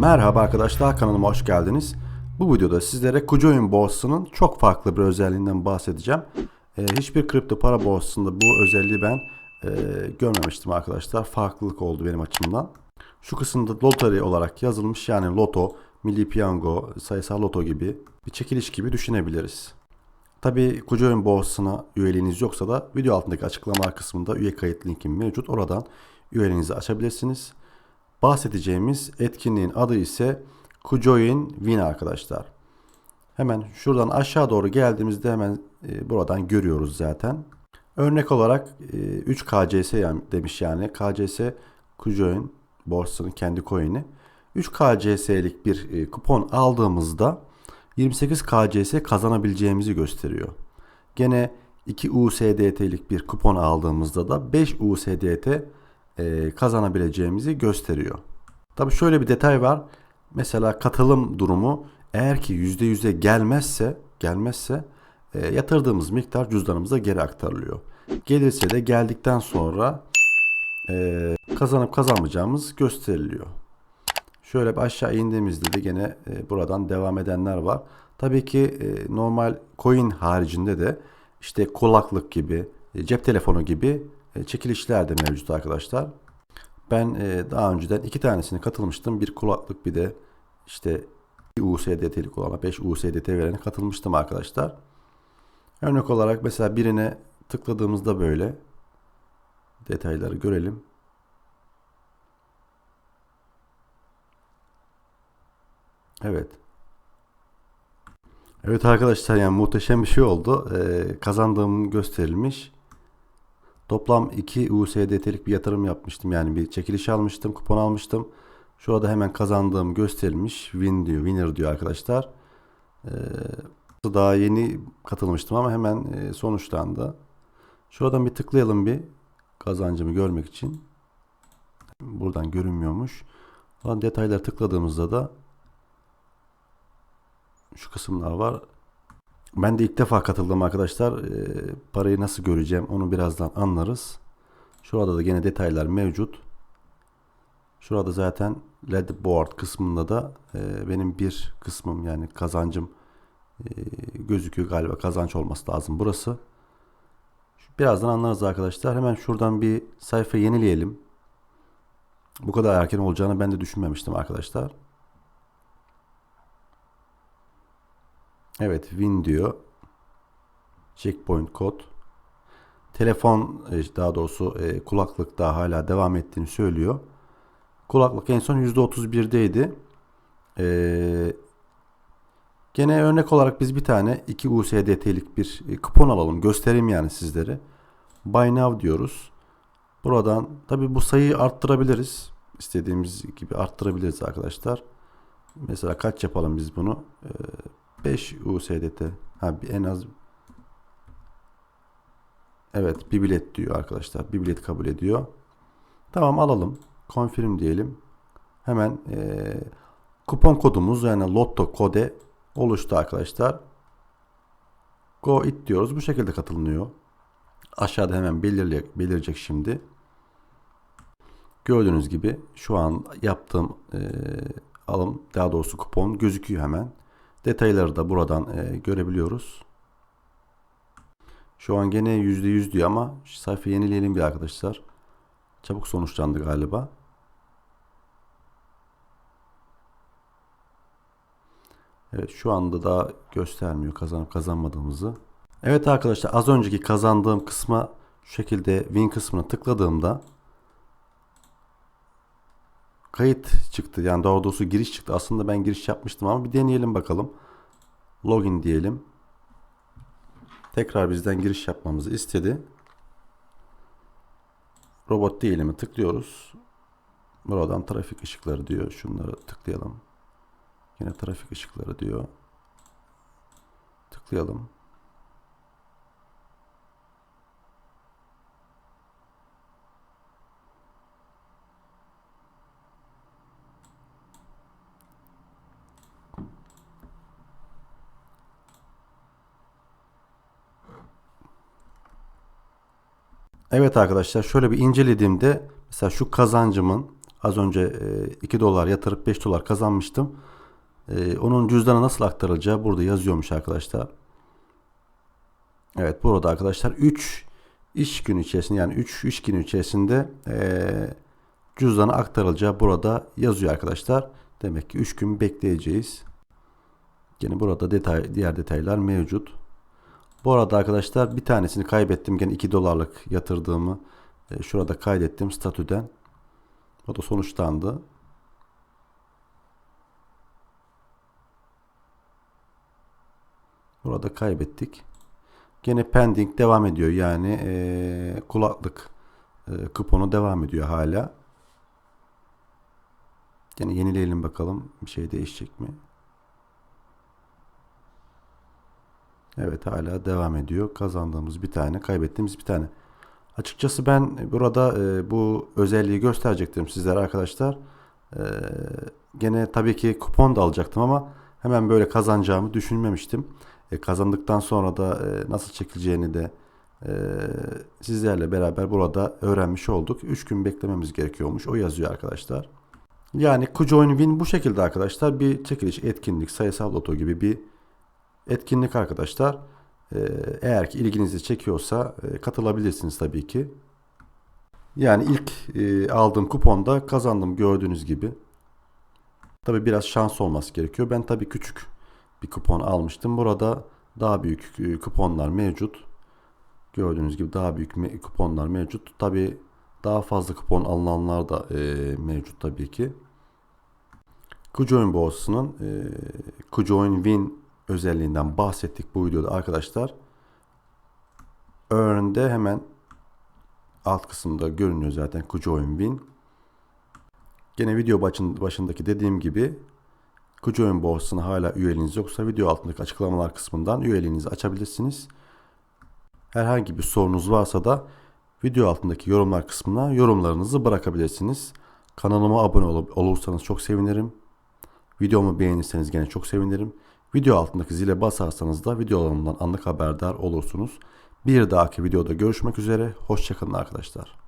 Merhaba arkadaşlar kanalıma hoş geldiniz. Bu videoda sizlere Kucoin borsasının çok farklı bir özelliğinden bahsedeceğim. Ee, hiçbir kripto para borsasında bu özelliği ben e, görmemiştim arkadaşlar. Farklılık oldu benim açımdan. Şu kısımda lottery olarak yazılmış yani loto, milli piyango, sayısal loto gibi bir çekiliş gibi düşünebiliriz. Tabi Kucoin borsasına üyeliğiniz yoksa da video altındaki açıklamalar kısmında üye kayıt linkim mevcut. Oradan üyeliğinizi açabilirsiniz. Bahsedeceğimiz etkinliğin adı ise Kujoin Win arkadaşlar. Hemen şuradan aşağı doğru geldiğimizde hemen e, buradan görüyoruz zaten. Örnek olarak e, 3 KCS yani demiş yani. KCS Kujoin borsasının kendi coin'i. 3 KCS'lik bir e, kupon aldığımızda 28 KCS kazanabileceğimizi gösteriyor. Gene 2 USDT'lik bir kupon aldığımızda da 5 USDT e, kazanabileceğimizi gösteriyor. Tabi şöyle bir detay var. Mesela katılım durumu eğer ki %100'e gelmezse gelmezse e, yatırdığımız miktar cüzdanımıza geri aktarılıyor. Gelirse de geldikten sonra e, kazanıp kazanmayacağımız gösteriliyor. Şöyle bir aşağı indiğimizde de gene e, buradan devam edenler var. Tabii ki e, normal coin haricinde de işte kulaklık gibi, e, cep telefonu gibi çekilişler de mevcut arkadaşlar. Ben e, daha önceden iki tanesine katılmıştım. Bir kulaklık bir de işte USDT'lik olana 5 USDT verene katılmıştım arkadaşlar. Örnek olarak mesela birine tıkladığımızda böyle detayları görelim. Evet. Evet arkadaşlar yani muhteşem bir şey oldu. Ee, kazandığım gösterilmiş. Toplam 2 USDT'lik bir yatırım yapmıştım. Yani bir çekiliş almıştım, kupon almıştım. Şurada hemen kazandığım gösterilmiş. Win diyor, winner diyor arkadaşlar. Ee, daha yeni katılmıştım ama hemen e, sonuçlandı. Şuradan bir tıklayalım bir kazancımı görmek için. Buradan görünmüyormuş. Buradan detayları tıkladığımızda da şu kısımlar var. Ben de ilk defa katıldım arkadaşlar. E, parayı nasıl göreceğim onu birazdan anlarız. Şurada da gene detaylar mevcut. Şurada zaten leaderboard kısmında da e, benim bir kısmım yani kazancım e, gözüküyor galiba kazanç olması lazım burası. Birazdan anlarız arkadaşlar. Hemen şuradan bir sayfa yenileyelim. Bu kadar erken olacağını ben de düşünmemiştim arkadaşlar. Evet win diyor. Checkpoint kod. Telefon e, daha doğrusu e, kulaklık daha hala devam ettiğini söylüyor. Kulaklık en son %31'deydi. Ee, gene örnek olarak biz bir tane 2 USDT'lik bir e, kupon alalım. Göstereyim yani sizlere. Buy now diyoruz. Buradan tabi bu sayıyı arttırabiliriz. İstediğimiz gibi arttırabiliriz arkadaşlar. Mesela kaç yapalım biz bunu? Ee, 5 USDT. Ha en az Evet bir bilet diyor arkadaşlar. Bir bilet kabul ediyor. Tamam alalım. Confirm diyelim. Hemen e, kupon kodumuz yani Lotto kode oluştu arkadaşlar. Go it diyoruz. Bu şekilde katılınıyor. Aşağıda hemen belirleyecek, belirecek şimdi. Gördüğünüz gibi şu an yaptığım e, alım daha doğrusu kupon gözüküyor hemen. Detayları da buradan e, görebiliyoruz. Şu an gene %100 diyor ama sayfa yenileyelim bir arkadaşlar. Çabuk sonuçlandı galiba. Evet şu anda da göstermiyor kazanıp kazanmadığımızı. Evet arkadaşlar az önceki kazandığım kısma şu şekilde win kısmına tıkladığımda kayıt çıktı. Yani daha doğrusu giriş çıktı. Aslında ben giriş yapmıştım ama bir deneyelim bakalım. Login diyelim. Tekrar bizden giriş yapmamızı istedi. Robot diyelim tıklıyoruz. Buradan trafik ışıkları diyor. Şunları tıklayalım. Yine trafik ışıkları diyor. Tıklayalım. Evet arkadaşlar şöyle bir incelediğimde mesela şu kazancımın Az önce e, 2 dolar yatırıp 5 dolar kazanmıştım. E, onun cüzdana nasıl aktarılacağı burada yazıyormuş arkadaşlar. Evet burada arkadaşlar 3 iş günü içerisinde yani 3 iş günü içerisinde e, cüzdana aktarılacağı burada yazıyor arkadaşlar. Demek ki 3 gün bekleyeceğiz. Yine burada detay diğer detaylar mevcut. Bu arada arkadaşlar bir tanesini kaybettim. Gene 2 dolarlık yatırdığımı e, şurada kaydettim statüden. O da sonuçlandı. Burada kaybettik. Gene pending devam ediyor. Yani e, kulaklık e, kuponu devam ediyor hala. Yine yenileyelim bakalım. Bir şey değişecek mi? Evet hala devam ediyor. Kazandığımız bir tane, kaybettiğimiz bir tane. Açıkçası ben burada e, bu özelliği gösterecektim sizlere arkadaşlar. E, gene tabii ki kupon da alacaktım ama hemen böyle kazanacağımı düşünmemiştim. E, kazandıktan sonra da e, nasıl çekileceğini de e, sizlerle beraber burada öğrenmiş olduk. 3 gün beklememiz gerekiyormuş. O yazıyor arkadaşlar. Yani Kucoin Win bu şekilde arkadaşlar. Bir çekiliş, etkinlik, sayısal loto gibi bir etkinlik arkadaşlar. Ee, eğer ki ilginizi çekiyorsa e, katılabilirsiniz tabii ki. Yani ilk e, aldığım kuponda kazandım gördüğünüz gibi. Tabii biraz şans olması gerekiyor. Ben tabii küçük bir kupon almıştım. Burada daha büyük e, kuponlar mevcut. Gördüğünüz gibi daha büyük kuponlar mevcut. Tabii daha fazla kupon alınanlar da mevcut tabii ki. Kucoin borsasının e, Kucoin Win özelliğinden bahsettik bu videoda arkadaşlar. Earn'de hemen alt kısımda görünüyor zaten Kucoin Win. Gene video başın, başındaki dediğim gibi Kucoin borsasına hala üyeliğiniz yoksa video altındaki açıklamalar kısmından üyeliğinizi açabilirsiniz. Herhangi bir sorunuz varsa da video altındaki yorumlar kısmına yorumlarınızı bırakabilirsiniz. Kanalıma abone ol- olursanız çok sevinirim. Videomu beğenirseniz gene çok sevinirim. Video altındaki zile basarsanız da videolarımdan anlık haberdar olursunuz. Bir dahaki videoda görüşmek üzere. Hoşçakalın arkadaşlar.